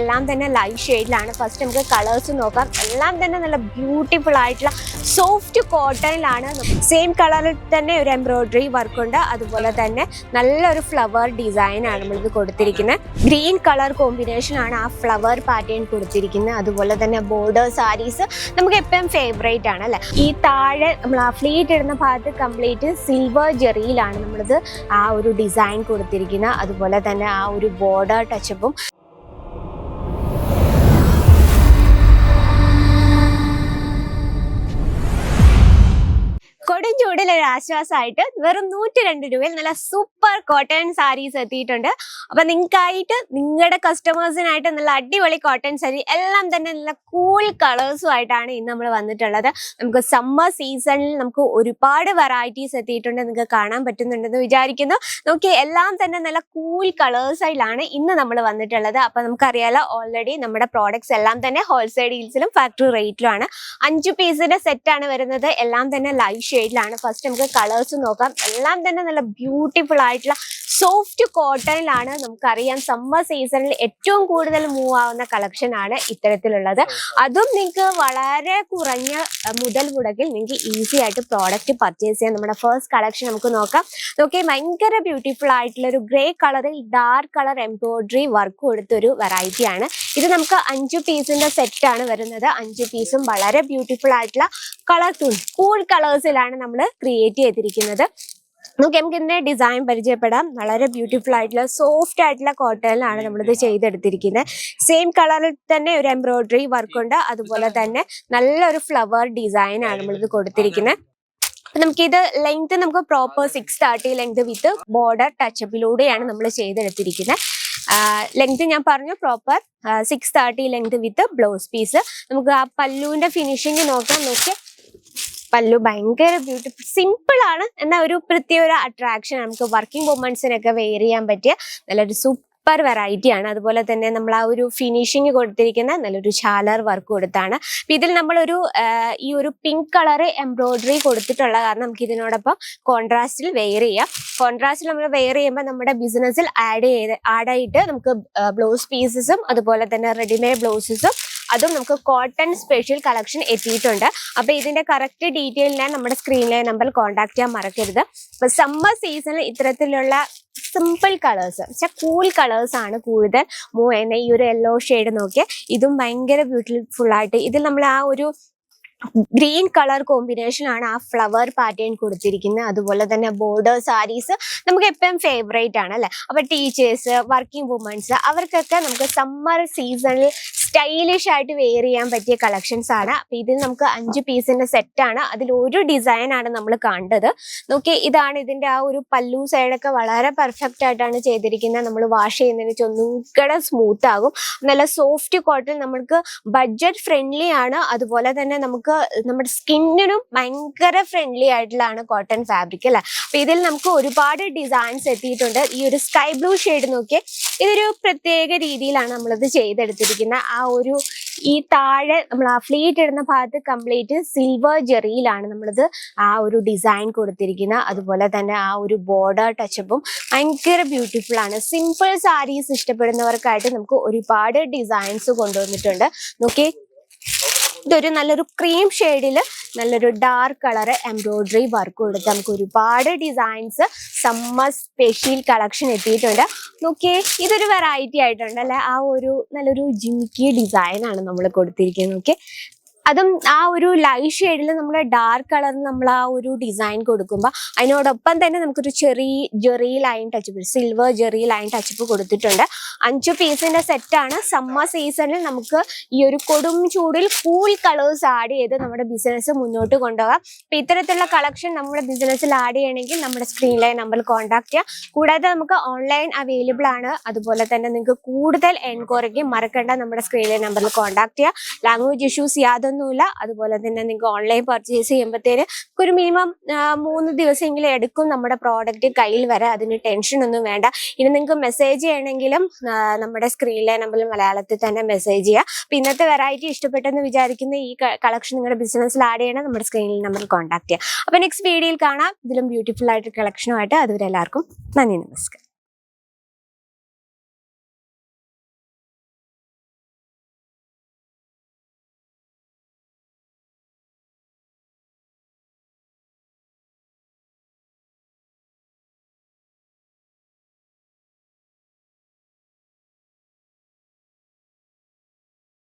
എല്ലാം തന്നെ ലൈറ്റ് ഷെയ്ഡിലാണ് ഫസ്റ്റ് നമുക്ക് കളേഴ്സ് നോക്കാം. എല്ലാം തന്നെ നല്ല ബ്യൂട്ടിഫുൾ ആയിട്ടുള്ള സോഫ്റ്റ് കോട്ടണിലാണ് സെയിം കളറിൽ തന്നെ ഒരു എംബ്രോയിഡറി വർക്ക് ഉണ്ട്. അതുപോലെ തന്നെ നല്ലൊരു ഫ്ലവർ ഡിസൈൻ ആണ് നമ്മളിത് കൊടുത്തിരിക്കുന്നത്. ഗ്രീൻ കളർ കോമ്പിനേഷൻ ആണ് ആ ഫ്ലവർ പാറ്റേൺ കൊടുത്തിരിക്കുന്നത്. അതുപോലെ തന്നെ ബോർഡർ സാരീസ് നമുക്ക് എപ്പോഴും ഫേവറേറ്റ് ആണ് അല്ലെ? ഈ താഴെ നമ്മൾ ആ ഫ്ലീറ്റ് ഇടുന്ന ഭാഗത്ത് കംപ്ലീറ്റ് സിൽവർ ജെറിയിലാണ് നമ്മളിത് ആ ഒരു ഡിസൈൻ കൊടുത്തിരിക്കുന്നത്. അതുപോലെ തന്നെ ആ ഒരു ബോർഡർ ടച്ചപ്പും കൊടും ചൂടിൽ ഒരു ആശ്വാസമായിട്ട് വെറും നൂറ്റി രണ്ട് രൂപയിൽ നല്ല സൂപ്പർ കോട്ടൺ സാരീസ് എത്തിയിട്ടുണ്ട്. അപ്പൊ നിങ്ങൾക്കായിട്ട് നിങ്ങളുടെ കസ്റ്റമേഴ്സിനായിട്ട് നല്ല അടിപൊളി കോട്ടൺ സാരി എല്ലാം തന്നെ നല്ല കൂൾ കളേഴ്സും ആയിട്ടാണ് ഇന്ന് നമ്മൾ വന്നിട്ടുള്ളത്. നമുക്ക് സമ്മർ സീസണിൽ നമുക്ക് ഒരുപാട് വെറൈറ്റീസ് എത്തിയിട്ടുണ്ട് നിങ്ങൾക്ക് കാണാൻ പറ്റുന്നുണ്ടെന്ന് വിചാരിക്കുന്നു. നോക്കി എല്ലാം തന്നെ നല്ല കൂൾ കളേഴ്സിലാണ് ഇന്ന് നമ്മൾ വന്നിട്ടുള്ളത്. അപ്പൊ നമുക്കറിയാലോ ഓൾറെഡി നമ്മുടെ പ്രോഡക്ട്സ് എല്ലാം തന്നെ ഹോൾസെയിൽ ഡീൽസിലും ഫാക്ടറി റേറ്റിലും ആണ്. അഞ്ച് പീസിന്റെ സെറ്റ് ആണ് വരുന്നത്. എല്ലാം തന്നെ ലൈവ് ഷെയ്ഡിലാണ് ഫസ്റ്റ് നമുക്ക് കളേഴ്സ് നോക്കാം. എല്ലാം തന്നെ നല്ല ബ്യൂട്ടിഫുൾ ആയിട്ടുള്ള സോഫ്റ്റ് കോട്ടണിലാണ് നമുക്കറിയാം. സമ്മർ സീസണിൽ ഏറ്റവും കൂടുതൽ മൂവ് ആവുന്ന കളക്ഷൻ ആണ് ഇത്തരത്തിലുള്ളത്. അതും നിങ്ങൾക്ക് വളരെ കുറഞ്ഞ മുതൽ മുടക്കിൽ നിങ്ങൾക്ക് ഈസി ആയിട്ട് പ്രോഡക്റ്റ് പർച്ചേസ് ചെയ്യാം. നമ്മുടെ ഫസ്റ്റ് കളക്ഷൻ നമുക്ക് നോക്കാം. നോക്കി ഭയങ്കര ബ്യൂട്ടിഫുൾ ആയിട്ടുള്ള ഒരു ഗ്രേ കളറിൽ ഡാർക്ക് കളർ എംബ്രോയിഡറി വർക്ക് കൊടുത്തൊരു വെറൈറ്റി ആണ്. ഇത് നമുക്ക് അഞ്ച് പീസിന്റെ സെറ്റ് ആണ് വരുന്നത്. അഞ്ച് പീസും വളരെ ബ്യൂട്ടിഫുൾ ആയിട്ടുള്ള കളർ കൂൾ കളേഴ്സിലാണ് നമ്മൾ ക്രിയേറ്റ് ചെയ്തിരിക്കുന്നത്. നമുക്ക് നമുക്ക് ഇതിന്റെ ഡിസൈൻ പരിചയപ്പെടാം. വളരെ ബ്യൂട്ടിഫുൾ ആയിട്ടുള്ള സോഫ്റ്റ് ആയിട്ടുള്ള കോട്ടണിലാണ് നമ്മളിത് ചെയ്തെടുത്തിരിക്കുന്നത് സെയിം കളറിൽ തന്നെ ഒരു എംബ്രോയിഡറി വർക്ക് ഉണ്ട്. അതുപോലെ തന്നെ നല്ലൊരു ഫ്ലവർ ഡിസൈൻ ആണ് നമ്മളിത് കൊടുത്തിരിക്കുന്നത് നമുക്ക് നമുക്കിത് ലെങ്ത് നമുക്ക് proper six thirty length with border ടച്ചപ്പിലൂടെയാണ് നമ്മൾ ചെയ്തെടുത്തിരിക്കുന്നത് ലെങ്ത് ഞാൻ പറഞ്ഞു proper six thirty length with blouse piece നമുക്ക് ആ പല്ലുവിന്റെ ഫിനിഷിങ് നോക്കാം നോക്കി പല്ലു ഭയങ്കര ബ്യൂട്ടിഫുൾ സിമ്പിൾ ആണ്. എന്നാൽ ഒരു പ്രത്യേക ഒരു അട്രാക്ഷൻ നമുക്ക് വർക്കിംഗ് വുമൻസിനൊക്കെ വെയർ ചെയ്യാൻ പറ്റിയ നല്ലൊരു സൂപ്പർ വെറൈറ്റി ആണ്. അതുപോലെ തന്നെ നമ്മൾ ആ ഒരു ഫിനിഷിങ് കൊടുത്തിരിക്കുന്ന നല്ലൊരു ഷാലർ വർക്ക് കൊടുത്താണ്. ഇതിൽ നമ്മളൊരു ഈ ഒരു പിങ്ക് കളർ എംബ്രോയിഡറി കൊടുത്തിട്ടുള്ള കാരണം നമുക്ക് ഇതിനോടൊപ്പം കോൺട്രാസ്റ്റിൽ വെയർ ചെയ്യാം. കോൺട്രാസ്റ്റിൽ നമ്മൾ വെയർ ചെയ്യുമ്പോൾ നമ്മുടെ ബിസിനസ്സിൽ ആഡ് ചെയ്ത് ആഡായിട്ട് നമുക്ക് ബ്ലൗസ് പീസസും അതുപോലെ തന്നെ റെഡിമെയ്ഡ് ബ്ലൗസസും അതും നമുക്ക് കോട്ടൺ സ്പെഷ്യൽ കളക്ഷൻ എത്തിയിട്ടുണ്ട്. അപ്പൊ ഇതിന്റെ കറക്റ്റ് ഡീറ്റെയിലിനായി നമ്മുടെ സ്ക്രീനിലെ നമ്പർ കോൺടാക്ട് ചെയ്യാൻ മറക്കരുത്. അപ്പൊ സമ്മർ സീസണിൽ ഇത്തരത്തിലുള്ള സിമ്പിൾ കളേഴ്സ് വെച്ചാൽ കൂൾ കളേഴ്സ് ആണ് കൂടുതൽ. മൂവ് ചെയ്യുന്നത് ഈ ഒരു യെല്ലോ ഷെയ്ഡ് നോക്കിയാൽ ഇതും ഭയങ്കര ബ്യൂട്ടിഫുൾ ആയിട്ട് ഇതിൽ നമ്മൾ ആ ഒരു ഗ്രീൻ കളർ കോമ്പിനേഷൻ ആണ് ആ ഫ്ലവർ പാറ്റേൺ കൊടുത്തിരിക്കുന്നത് അതുപോലെ തന്നെ ബോർഡർ സാരീസ് നമുക്ക് എപ്പോഴും ഫേവറേറ്റ് ആണ് അല്ലേ? അപ്പൊ ടീച്ചേഴ്സ് വർക്കിംഗ് വുമൻസ് അവർക്കൊക്കെ നമുക്ക് സമ്മർ സീസണിൽ സ്റ്റൈലിഷ് ആയിട്ട് വെയർ ചെയ്യാൻ പറ്റിയ കളക്ഷൻസ് ആണ്. അപ്പൊ ഇതിൽ നമുക്ക് അഞ്ച് പീസിന്റെ സെറ്റ് ആണ്. അതിൽ ഒരു ഡിസൈൻ ആണ് നമ്മൾ കണ്ടത് നോക്കി ഇതാണ് ഇതിന്റെ ആ ഒരു പല്ലു സൈഡൊക്കെ വളരെ പെർഫെക്റ്റ് ആയിട്ടാണ് ചെയ്തിരിക്കുന്നത്. നമ്മൾ വാഷ് ചെയ്യുന്നതിന് വെച്ചാൽ ഒന്നും കൂടെ സ്മൂത്ത് ആകും. നല്ല സോഫ്റ്റ് കോട്ടൺ നമുക്ക് ബഡ്ജറ്റ് ഫ്രണ്ട്ലി ആണ്. അതുപോലെ തന്നെ നമുക്ക് നമ്മുടെ സ്കിന്നിനും ഭയങ്കര ഫ്രണ്ട്ലി ആയിട്ടുള്ളതാണ് കോട്ടൺ ഫാബ്രിക് അല്ലെ? അപ്പൊ ഇതിൽ നമുക്ക് ഒരുപാട് ഡിസൈൻസ് എത്തിയിട്ടുണ്ട്. ഈ ഒരു സ്കൈ ബ്ലൂ ഷെയ്ഡ് നോക്കിയേ ഇതൊരു പ്രത്യേക രീതിയിലാണ് നമ്മളിത് ചെയ്തെടുത്തിരിക്കുന്നത് ആ ഒരു ഈ താഴെ നമ്മൾ ആ ഫ്ലീറ്റ് ഇടുന്ന ഭാഗത്ത് കംപ്ലീറ്റ് സിൽവർ ജെറിയിലാണ് നമ്മളിത് ആ ഒരു ഡിസൈൻ കൊടുത്തിരിക്കുന്നത് അതുപോലെ തന്നെ ആ ഒരു ബോർഡർ ടച്ചപ്പും ഭയങ്കര ബ്യൂട്ടിഫുൾ ആണ് സിമ്പിൾ സാരീസ് ഇഷ്ടപ്പെടുന്നവർക്കായിട്ട് നമുക്ക് ഒരുപാട് ഡിസൈൻസ് കൊണ്ടുവന്നിട്ടുണ്ട്. നോക്കി ഇതൊരു നല്ലൊരു ക്രീം ഷെയ്ഡിൽ നല്ലൊരു ഡാർക്ക് കളർ എംബ്രോയിഡറി വർക്ക് കൊടുത്ത് നമുക്ക് ഒരുപാട് ഡിസൈൻസ് സമ്മർ സ്പെഷ്യൽ കളക്ഷൻ എത്തിയിട്ടുണ്ട്. നോക്കിയേ ഇതൊരു വെറൈറ്റി ആയിട്ടുണ്ട് അല്ലെ? ആ ഒരു നല്ലൊരു ജിമിക്കി ഡിസൈൻ ആണ് നമ്മൾ കൊടുത്തിരിക്കുന്നത്. നോക്കിയേ അതും ആ ഒരു ലൈറ്റ് ഷെയ്ഡിൽ നമ്മൾ ഡാർക്ക് കളറിൽ നമ്മൾ ആ ഒരു ഡിസൈൻ കൊടുക്കുമ്പോൾ അതിനോടൊപ്പം തന്നെ നമുക്കൊരു ചെറിയ zari line touch up silver zari line touch up കൊടുത്തിട്ടുണ്ട്. അഞ്ച് പീസിന്റെ സെറ്റാണ് സമ്മർ സീസണിൽ നമുക്ക് ഈ ഒരു കൊടും ചൂടിൽ കൂൾ കളേഴ്സ് ആഡ് ചെയ്ത് നമ്മുടെ ബിസിനസ് മുന്നോട്ട് കൊണ്ടുപോകാം. അപ്പൊ ഇത്തരത്തിലുള്ള കളക്ഷൻ നമ്മുടെ ബിസിനസ്സിൽ ആഡ് ചെയ്യണമെങ്കിൽ നമ്മുടെ സ്ക്രീനിലെ നമ്പറിൽ കോൺടാക്ട് ചെയ്യാം കൂടാതെ നമുക്ക് ഓൺലൈൻ അവൈലബിൾ ആണ്. അതുപോലെ തന്നെ നിങ്ങൾക്ക് കൂടുതൽ എൻക്വയറിക്ക് മറക്കേണ്ട നമ്മുടെ സ്ക്രീനിലെ നമ്പറിൽ കോൺടാക്ട് ചെയ്യാം ലാംഗ്വേജ് ഇഷ്യൂസ് യാതൊന്നുമില്ല അതുപോലെ തന്നെ നിങ്ങൾക്ക് ഓൺലൈൻ പർച്ചേസ് ചെയ്യുമ്പോഴത്തേന് ഒരു മിനിമം മൂന്ന് ദിവസമെങ്കിലും എടുക്കും നമ്മുടെ പ്രോഡക്റ്റ് കയ്യിൽ വരെ അതിന് ടെൻഷൻ ഒന്നും വേണ്ട. ഇനി നിങ്ങൾക്ക് മെസ്സേജ് ചെയ്യണമെങ്കിലും നമ്മുടെ സ്ക്രീനിലെ നമ്പറിൽ മലയാളത്തിൽ തന്നെ മെസ്സേജ് ചെയ്യാം. അപ്പം ഇന്നത്തെ വെറൈറ്റി ഇഷ്ടപ്പെട്ടെന്ന് വിചാരിക്കുന്ന ഈ കളക്ഷൻ നിങ്ങളുടെ ബിസിനസ്സിൽ ആഡ് ചെയ്യണം. നമ്മുടെ സ്ക്രീനിൽ നമ്പറിൽ കോൺടാക്ട് ചെയ്യാം. അപ്പം നെക്സ്റ്റ് വീഡിയോയിൽ കാണാം. ഇതിലും ബ്യൂട്ടിഫുൾ ആയിട്ട് കളക്ഷനുമായിട്ട് അതുവരെ എല്ലാവർക്കും നന്ദി നമസ്കാരം.